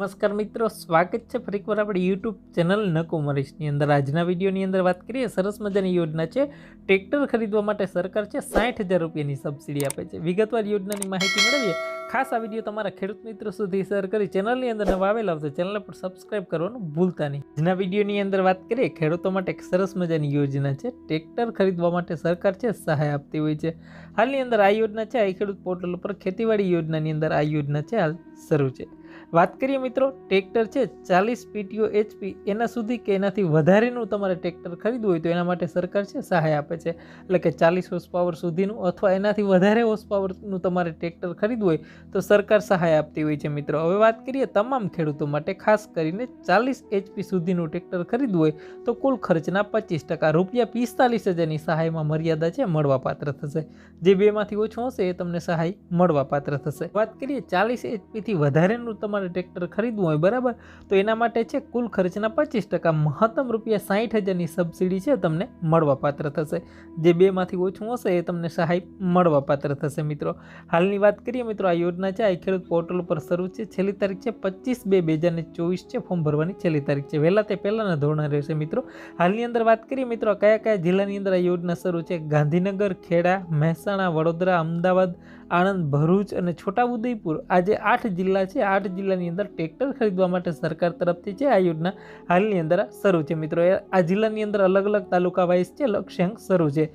નમસ્કાર મિત્રો, સ્વાગત છે ફરી એકવાર આપણે યુટ્યુબ ચેનલ નકુમરીશની અંદર. આજના વિડીયોની અંદર વાત કરીએ, સરસ મજાની યોજના છે. ટ્રેક્ટર ખરીદવા માટે સરકાર છે સાઠ હજાર રૂપિયાની સબસિડી આપે છે. વિગતવાર યોજનાની માહિતી મેળવીએ. ખાસ આ વીડિયો તમારા ખેડૂત મિત્રો સુધી શેર કરી ચેનલની અંદર નવા આવેલા આવશે ચેનલ પર સબસ્ક્રાઇબ કરવાનું ભૂલતા નહીં. આજના વિડીયોની અંદર વાત કરીએ, ખેડૂતો માટે એક સરસ મજાની યોજના છે. ટ્રેક્ટર ખરીદવા માટે સરકાર છે સહાય આપતી હોય છે. હાલની અંદર આ યોજના છે આ ખેડૂત પોર્ટલ ઉપર ખેતીવાડી યોજનાની અંદર આ યોજના છે, હાલ શરૂ છે. વાત કરીએ મિત્રો, ટ્રેક્ટર છે ચાલીસ પીટીઓ એચપી. એના સુધી કે એનાથી વધારેનું તમારે ટ્રેક્ટર ખરીદવું હોય તો એના માટે સરકાર છે સહાય આપે છે. એટલે કે ચાલીસ હોર્સ પાવર સુધીનું અથવા એનાથી વધારે હોર્સ પાવરનું તમારે ટ્રેક્ટર ખરીદવું હોય તો સરકાર સહાય આપતી હોય છે મિત્રો. હવે વાત કરીએ તમામ ખેડૂતો માટે, ખાસ કરીને ચાલીસ એચપી સુધીનું ટ્રેક્ટર ખરીદવું હોય તો કુલ ખર્ચના પચીસ ટકા. રૂપિયા પિસ્તાલીસ હજારની સહાયમાં મર્યાદા છે, મળવાપાત્ર થશે. જે બેમાંથી ઓછું હશે એ તમને સહાય મળવાપાત્ર થશે. વાત કરીએ ચાલીસ એચપીથી વધારેનું તમારે ટ્રેક્ટર ખરીદવું હોય, બરાબર? તો એના માટે છે કુલ ખર્ચના પચીસ ટકા, મહત્તમ રૂપિયા સાહીઠ હજારની સબસિડી છે તમને મળવાપાત્ર થશે. જે બેમાંથી ઓછું હશે એ તમને સહાય મળવાપાત્ર થશે, મિત્રો. હાલની વાત કરીએ મિત્રો, આ યોજના છે આ ખેડૂત પોર્ટલ ઉપર શરૂ છે. છેલ્લી તારીખ છે પચીસ બે બે હજાર ચોવીસ છે, ફોર્મ ભરવાની છેલ્લી તારીખ છે. વહેલા તે પહેલાંના ધોરણે રહેશે, મિત્રો. હાલની અંદર વાત કરીએ મિત્રો, કયા કયા જિલ્લાની અંદર આ યોજના શરૂ છે? ગાંધીનગર, ખેડા, મહેસાણા, વડોદરા, અમદાવાદ, આણંદ, ભરૂચ અને છોટાઉદેપુર. આ જે આઠ જિલ્લા છે, આઠ જિલ્લાની અંદર ટ્રેક્ટર ખરીદવા માટે સરકાર તરફથી છે આ યોજના હાલની અંદર શરૂ છે. મિત્રો આ જિલ્લાની અંદર અલગ અલગ તાલુકા વાઇઝ છે, લક્ષ્યાંક શરૂ છે.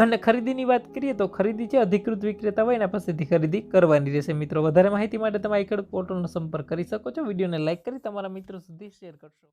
અને ખરીદીની વાત કરીએ તો ખરીદી છે, અધિકૃત વિક્રેતા હોય એના પાસેથી ખરીદી કરવાની રહેશે. મિત્રો, વધારે માહિતી માટે તમે આ ખેડૂત પોર્ટલનો સંપર્ક કરી શકો છો. વિડીયોને લાઇક કરી તમારા મિત્રો સુધી શેર કરશો.